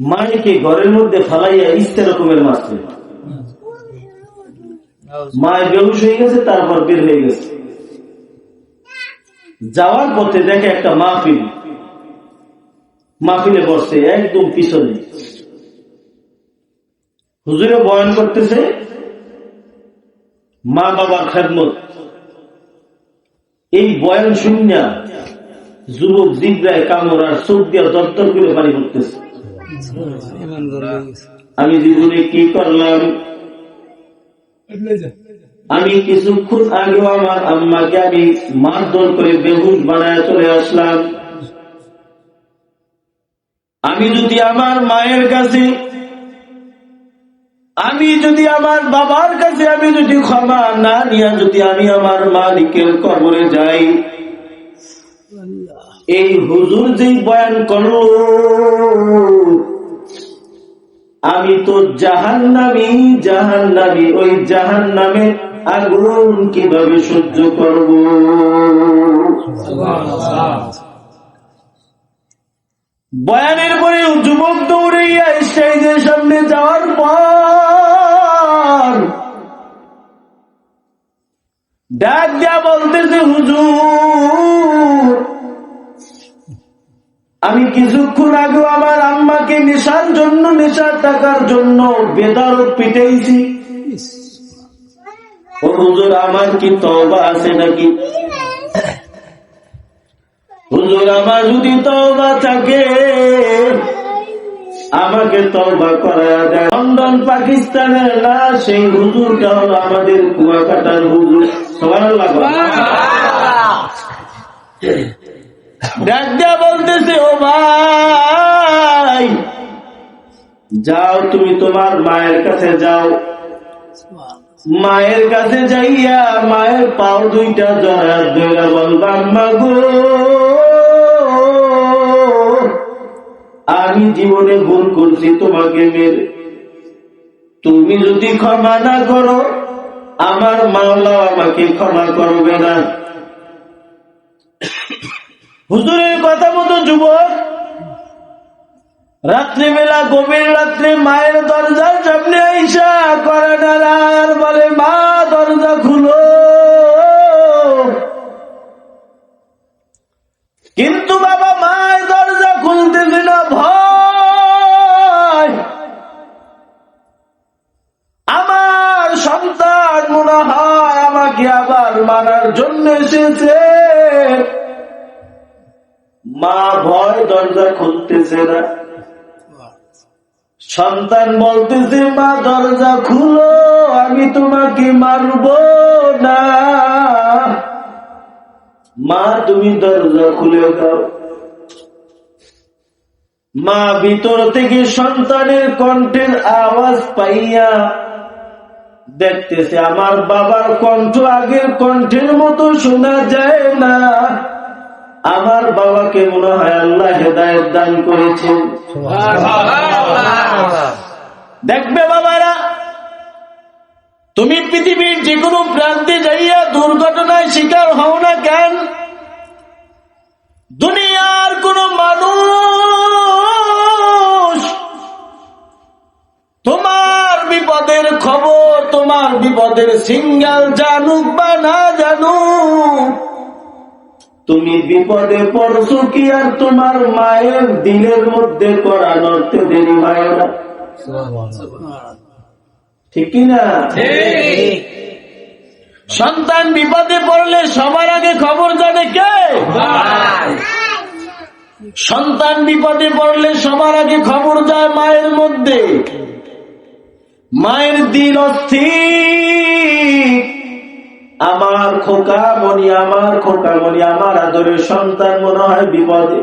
মাকে ঘরের মধ্যে ফালাইয়া ইস্তে রকমের মারছে মায় বেহুশ হয়ে গেছে, তারপর বের হয়ে গেছে। যাওয়ার পথে দেখে একটা মাহফিল। মাহফিলে বসছে একদম পিছনে। হুজুরে বয়ান করতেছে, মা বাবার খেদমত। এই বয়ান শূন্য যুবক জিব্রায় কামড়ার চোখ দিয়া দরদর করে পানি করতেছে আমি জীবনে কি করলাম? আমি কিছুক্ষণ আগেও আমার আম্মাকে আমি মারধর করে বেহুশ বানায় চলে আসলাম। আমি যদি আমার মায়ের কাছে, আমি যদি আমার বাবার কাছে আমি যদি ক্ষমা না নিয়ে যদি আমি আমার মালিকের কবরে যাই এই হুজুর যেই বয়ান করল, আমি তো জাহান নামি জাহান নামি ওই জাহান নামে আগুন কীভাবে সহ্য করব? বয়ানের পরে যুবক দৌড়াইয়া স্টেজের সামনে যাওয়ার পর ডাক দিয়া বলতেছে, হুজুর আমি কিছুক্ষণ আগে আমার আম্মাকে নেশার জন্য, নেশার টাকার জন্য বেদারত পিটাইছি। আমার কি তবা আছে নাকি? হুজুর, আমার যদি তবা থাকে, আমাকে তবা করা যায় লন্ডন, পাকিস্তানের না সেই হুজুরটা হলো আমাদের কুয়াকাটার হুজুর। সবার ডাক বলতেছে, ও ভাই, যাও তুমি তোমার মায়ের কাছে যাও। মায়ের কাছে যাইয়া মায়ের পাও দুইটা জড়া ধরে বলবা মা আমি জীবনে ভুল করছি তোমাকে মেরে। তুমি যদি ক্ষমা না করো, আমার মাওলা আমাকে ক্ষমা করবে না। হুজুরের কথা মতো যুবক? রাত্রিবেলা গভীর রাত্রে, মায়ের দরজার সামনে আইসা করে নারায়ণ বলে, মা, দরজা খুলো। কিন্তু বাবা, মায়ের দরজা খুলতেছে না, ভয়। আমার সন্তান মনে হয় আমাকে আবার মারার জন্য এসেছে। মা ভয় দরজা খুলতেছে না। সন্তান বলতেছে, মা, দরজা খুলো, আমি তোমাকে মারব না। মা, তুমি দরজা খুলে দাও। মা, ভিতর থেকে সন্তানের কণ্ঠের আওয়াজ পাইয়া দেখতেছে, আমার বাবার কণ্ঠ আগের কণ্ঠের মতো শোনা যায় না। আমার বাবাকে মনে হয় আল্লাহ হেদায়ত দান করেছে। দেখবে বাবারা, তুমি পৃথিবীর যে কোনো প্রান্তে যাইয়া দুর্ঘটনায় শিকার হও না কেন? দুনিয়ার কোন মানুষ তোমার বিপদের খবর, তোমার বিপদের সিঙ্গাল জানুক বা না তুমি বিপদে পড়ছো কি আর তোমার মায়ের দিলের মধ্যে করা নড়তে দেরি হয় না? ঠিক কিনা সন্তান বিপদে পড়লে সবার আগে খবর জানে কে? সন্তান বিপদে পড়লে সবার আগে খবর যায় মায়ের মধ্যে। মায়ের দিল অস্থির। আমার খোকা মনি, আমার খোকা মনি, আমার আদরের সন্তান মনে হয় বিপদে।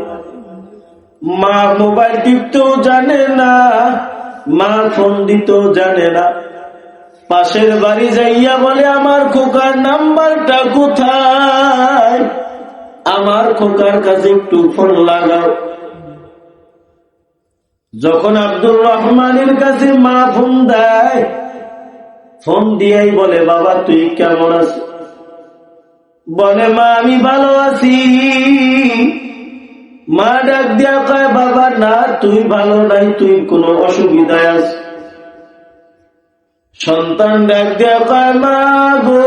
মা মোবাইল টিপতেও জানে না, মা ফোন দিতেও জানে না। পাশের বাড়ি যাইয়া বলে, আমার খোকার নাম্বারটা কোথায়? আমার খোকার কাছে একটু ফোন লাগাও। যখন আব্দুর রহমানের কাছে মা ফোন দেয়, ফোন দিয়াই বলে, বাবা, তুই কেমন আছিস? বলে মা, আমি ভালো আছি। মা ডাক দিয়া কয়, বাবা, না তুই ভালো নাই তুই কোনো অসুবিধায় আস সন্তান ডাক দিয়া কয়, মা গো,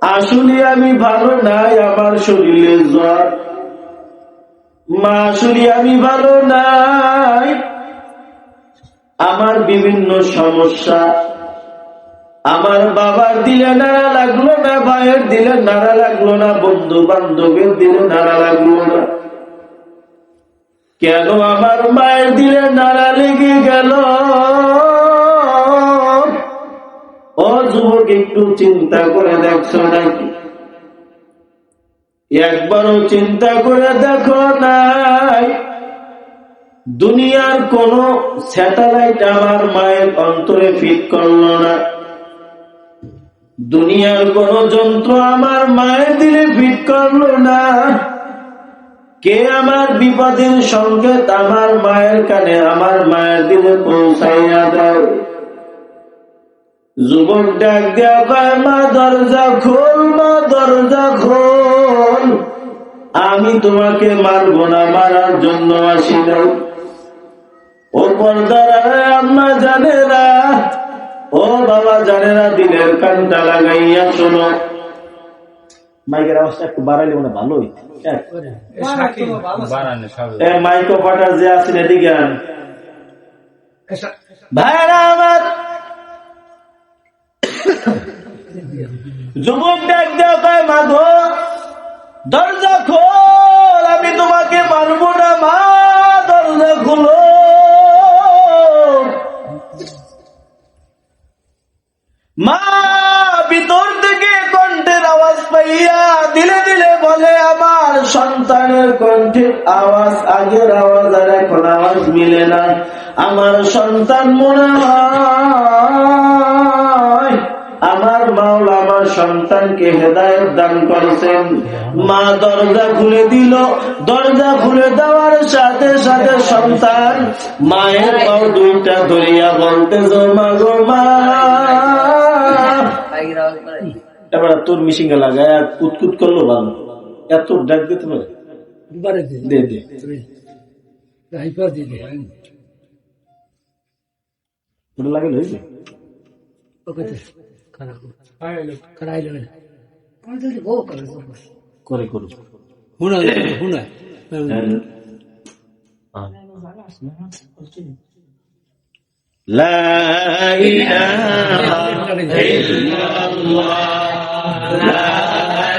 আসলে আমি ভালো নাই, আমার শরীরে জ্বর। মা, আসলে আমি ভালো নাই, আমার বিভিন্ন সমস্যা। আমার বাবার দিলে নাড়া লাগল না, ভাইয়ের দিলে নাড়া লাগল না বন্ধু বান্ধবের দিলে নাড়া লাগল না। কেন আমার মায়ের দিলে নাড়া লেগে গেল? ও যুবক, একটু চিন্তা করে দেখছ নাকি? একবারও চিন্তা করে দেখো নাই। দুনিয়ার কোন স্যাটেলাইট আমার মায়ের অন্তরে ফিট করল না। দুনিয়ার কোন যন্ত্র আমার মায়ের দিলে ফিট করল না। কে আমার বিপদের সংকেত আমার মায়ের কানে, আমার মায়ের দিলে পৌঁছাইয়া দেয় যুবক ডাক দেয়া কয়, মা, দরজা খোল, মা, দরজা খোল। আমি তোমাকে মারব না, মারার জন্য আসি নাই। ও পর্দার আম্মা জানে না। ও বাবা জানে না দিলের কানটা লাগাইয়া শোনো। মাইকের আওয়াজটা একটু বাড়াইলে মনে ভালো সব। মাইক্রো ফাটার যে আছেন এদিকে আন। ভাইরা আমার। যুবক ডাক দেওয়া মাগো দরজা খোল। কণ্ঠের আওয়াজ, আগের আওয়াজ আর এখন আওয়াজ মিলে না। আমার সন্তান মনে আমার মাওলা আমার সন্তানকে হেদায়ত দান করেছেন। মা দরজা খুলে দিল, দরজা খুলে দেওয়ার সাথে সাথে সন্তান, মায়ের পাও দুইটা ধরিয়া বলতে মা গো মা। এবার তোর মিশিংয়ে লাগায় কুতকুত করল ভালো এত ডাক দিতে পারে। दोबारा दे दे दे हाइपर दे दे ওটা লাগল হয়েছে ওকে করাই লো করে করুক হুনা হুনা لا إله إلا الله لا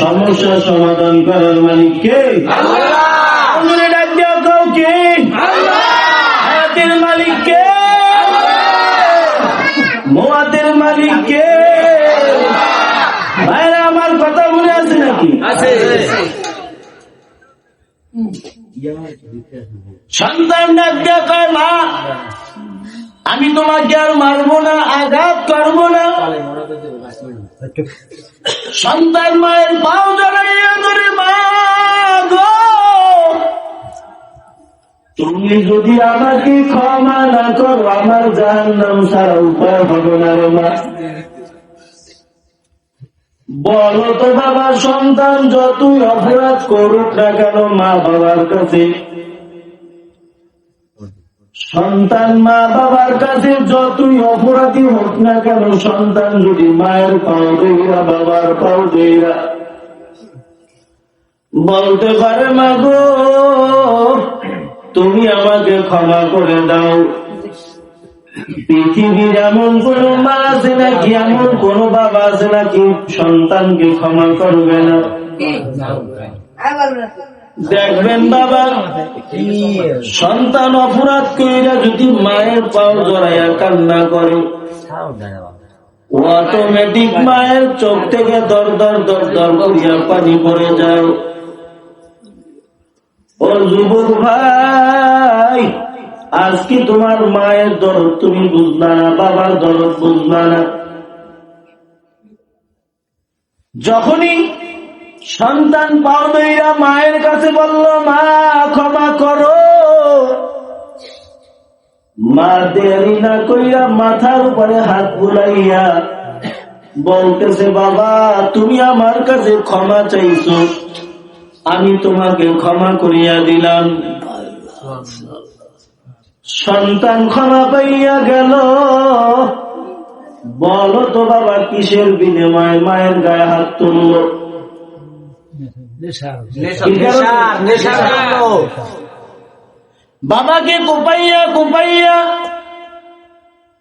সমস্যা সমাধান করার মালিক কে? হায়াতের মালিক কে? মোয়াতের মালিক কে? ভাইরা আমার কথা মনে আছে নাকি? সন্তান ডাক মা? আমি তোমাকে আর মারবো না, আঘাত করব না। সন্তান মায়ের পাও জড়াইয়া ধরে মা তুমি যদি আমাকে ক্ষমা না করো, আমার জাহান নাম সারা উপায় হবে না রে মা। বলো তো বাবা, সন্তান যতই অপরাধ করুক না কেন মা বাবার কাছে সন্তান মা বাবার কাছে যতই অপরাধী হোক না কেন, সন্তান যদি মায়ের পাও দেইরা, বাবার পাও দেইরা। বলতে পারে, মা গো, তুমি আমাকে ক্ষমা করে দাও। পৃথিবীর এমন কোন মা আছে নাকি, এমন কোন বাবা আছে নাকি, সন্তানকে ক্ষমা করবে না। দেখবেন বাবা সন্তান অপরাধ কইরা যদি মায়ের পাও জড়াইয়া কান্না করে। অটোমেটিক মায়ের চোখ থেকে দর দর দর দর করিয়া পানি পড়ে যায়। ও যুবক ভাই আজকে তোমার মায়ের দরদ তুমি বুঝবা না, বাবার দরদ বুঝবা না? যখনই সন্তান পাওয়া মায়ের কাছে বলল, মা, ক্ষমা করো। মা দেরি না কইরা মাথার উপরে হাত বুলাইয়া বলতেছে, বাবা, তুমি আমার কাছে ক্ষমা চাইছো। আমি তোমাকে ক্ষমা করিয়া দিলাম। সন্তান ক্ষমা পাইয়া গেল। বলো তো বাবা, কিসের বিনিময়ে মায়ের গায়ে হাত তুলল? বাবাকে কোপাইয়া কোপাইয়া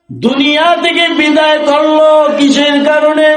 দুনিয়া থেকে বিদায় করল কিসের কারণে।